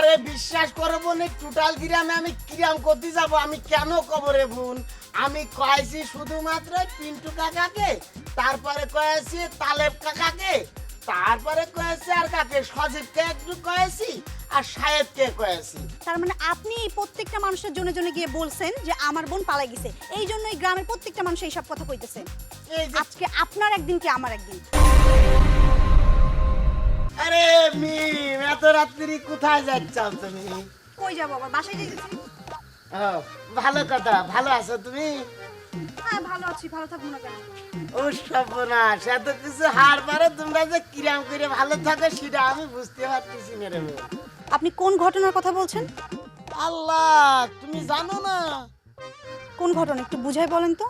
আরে বিশ্বাস করো বোন টোটাল গ্রামে আমি কিরাম করতে যাব আমি কেন কবরে বোন? আমি কয়েছি শুধুমাত্র পিন্টু কাকাকে তারপরে কয়েছি তালেব কাকাকে তারপরে কয়েছি আর কাকে সজীবকে একটু কয়েছি আর সাহেবকে কয়েছি। তার মানে আপনি প্রত্যেকটা মানুষের জন্য জন্য গিয়ে বলছেন যে আমার বোন পালাই গেছে। এই জন্য এই গ্রামের প্রত্যেকটা মানুষ এইসব কথা কইতেছে। আজকে আপনার একদিন কি আমার একদিন? আরে মিম এত রাত্রি কোথায় যাচ্ছ তুমি? কই যাব আবার? বাসায় ও, ভালো কথা ভালো আছো তুমি? হ্যাঁ ভালো আছি ভালো থাকব না কেন? ও সর্বনাশ এত কিছু হার পারে তোমরা যে কিরাম করে ভালো থাকো সেটা আমি বুঝতে পারতেছি আপনি কোন ঘটনার কথা বলছেন? আল্লাহ তুমি জানো না? কোন ঘটনা একটু বুঝাই বলেন তো।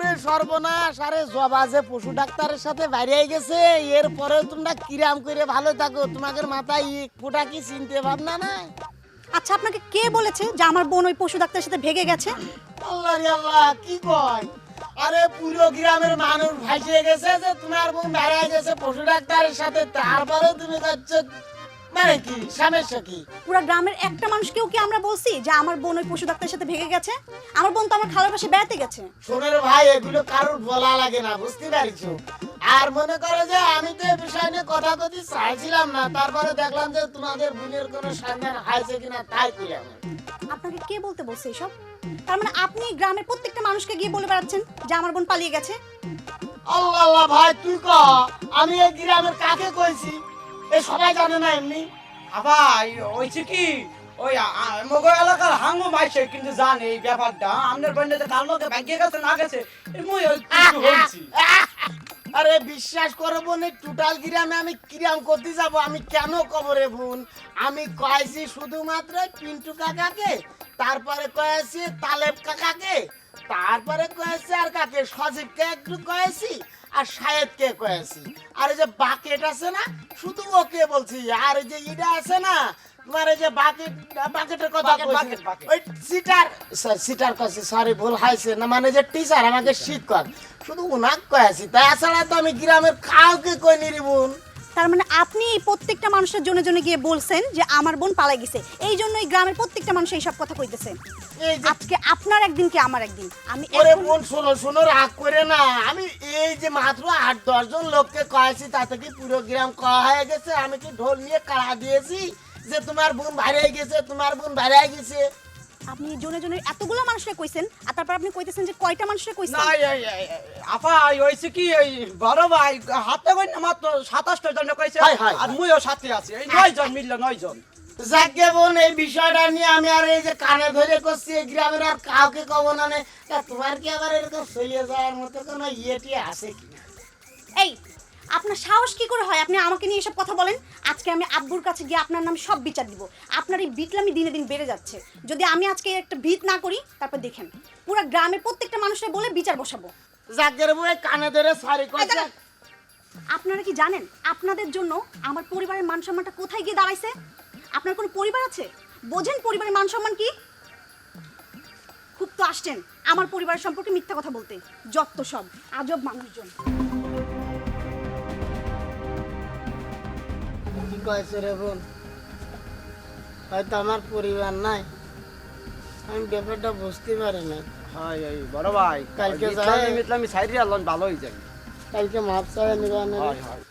ওরে সর্বনাশ আরে জবা যে পশু ডাক্তারের সাথে বাইরে গেছে এরপরে তোমরা কিরাম করে ভালো থাকো। তোমাদের মাথায় এক ফোঁটা কি চিনতে ভাবনা না আচ্ছা আপনাকে কে বলেছে যে আমার বোন ওই পশু ডাক্তারের সাথে ভেগে গেছে? আল্লাহ রে আল্লাহ কি কয়? আরে পুরো গ্রামের মানুষ ভাসিয়ে গেছে যে তোমার বোন বেড়ায় গেছে পশু ডাক্তারের সাথে তারপরে তুমি যাচ্ছ মানে কি? সমস্যা কি? পুরো গ্রামের একটা মানুষকেও কি আমরা বলছি যে আমার বোন ওই পশু ডাক্তারের সাথে ভেগে গেছে? আমার বোন তো আমার খালার পাশে বেড়াতে গেছে। শোনের ভাই এগুলো কারোর বলা লাগে না বুঝতে পারছ? আর মনে করো যে আমি তো এই বিষয় নিয়ে কথা কথি চাইছিলাম না তারপরে দেখলাম যে তোমাদের বোনের কোনো সন্ধান হয়েছে কিনা তাই আমার আপনাকে কে বলতে বলছে এসব? তার মানে আপনি গ্রামের প্রত্যেকটা মানুষকে গিয়ে বলে বেড়াচ্ছেন যে আমার বোন পালিয়ে গেছে? আল্লাহ আল্লাহ ভাই তুই ক? আমি এই গ্রামের কাকে কইছি? সবাই জানে না এমনি। হয়েছে কি? ওই মগো এলাকার হাঙ্গু মাইছে কিন্তু জানে এই ব্যাপারটা। বন্ধুতে তার লোকে ভাগ্যে গেছে না গেছে মুই হয়েছি আরে বিশ্বাস করো বোন টোটাল গ্রামে আমি কিরাম করতে যাব আমি কেন কবরে বোন? আমি কয়েছি শুধুমাত্র পিন্টু কাকাকে তারপরে কয়েছি তালেব কাকাকে তারপরে কয়েছি আর কাকে সজীবকে একটু কয়েছি আর সাহেবকে কয়েছি? আর এই যে বাকেট আছে না শুধু ওকে বলছি আর এই যে ইটা আছে না তোমার এই যে বাকেট বাকেটের কথা কইছি। ওই সিটার সিটার সরি ভুল হয়েছে। না মানে যে টিচার আমাকে শিক্ষক শুধু উনাক কয়েছি। তাছাড়া তো আমি গ্রামের কাউকে কই নিরিবুন তার মানে আপনি এই প্রত্যেকটা মানুষের জন্য জন্য গিয়ে বলছেন যে আমার বোন পালাই গেছে। এই জন্য এই গ্রামের প্রত্যেকটা মানুষ এইসব কথা কইতেছে। এই যে আজকে আপনার একদিন কি আমার একদিন? আমি ওরে এখন- বোন শোনো শোনো রাগ করে না। আমি এই যে মাত্র আট দশজন লোককে কয়েছি তাতে কি পুরো গ্রাম কয়া হয়ে গেছে? আমি কি ঢোল নিয়ে কাড়া দিয়েছি যে তোমার বোন বাইরে গেছে তোমার বোন বাইরে গেছে? আপনি জনে জনে এতগুলো মানুষকে কইছেন আর তারপর আপনি কইতেছেন যে কয়টা মানুষকে কইছেন? না এই- এই- এই- আপা হয়েছে কি এই বড় ভাই হাতে কই না মাত্র সাতাশটা জন কইছে হাই, হাই, আর মুইও সাথে আছি। এই নয় জন মিললে নয় জন। যাকে বোন এই বিষয়টা নিয়ে আমি আর এই যে কানে ধরে করছি এই গ্রামের আর কাউকে কব না নে। তা তোমার কি আবার এরকম চলিয়ে যাওয়ার মতো কোনো ইয়েটি আছে কি এই আপনার সাহস কি করে হয়? আপনি আমাকে নিয়ে এসব কথা বলেন? আজকে আমি আব্বুর কাছে গিয়ে আপনার নামে সব বিচার দিব। আপনার এই বিটলামি দিনে দিন বেড়ে যাচ্ছে। যদি আমি আজকে একটা ভিত না করি তারপর দেখেন পুরো গ্রামের প্রত্যেকটা মানুষের বলে বিচার বসাবো। বই কানে ধরে সরি করছে আপনারা কি জানেন আপনাদের জন্য আমার পরিবারের মান সম্মানটা কোথায় গিয়ে দাঁড়াইছে? আপনার কোনো পরিবার আছে? বোঝেন পরিবারের মান সম্মান কি? খুব তো আসছেন আমার পরিবার সম্পর্কে মিথ্যা কথা বলতে। যত সব আজব মানুষজন। কয়েছে রে বোন। হয়তো আমার পরিবার নাই। আমি ব্যাপারটা বুঝতে পারি না হয় বড় ভাই। কালকে যাই- মিথলামি সাইড আলন ভালো হয়ে যাবে কালকে মাপ চাই নিবা হয় হয়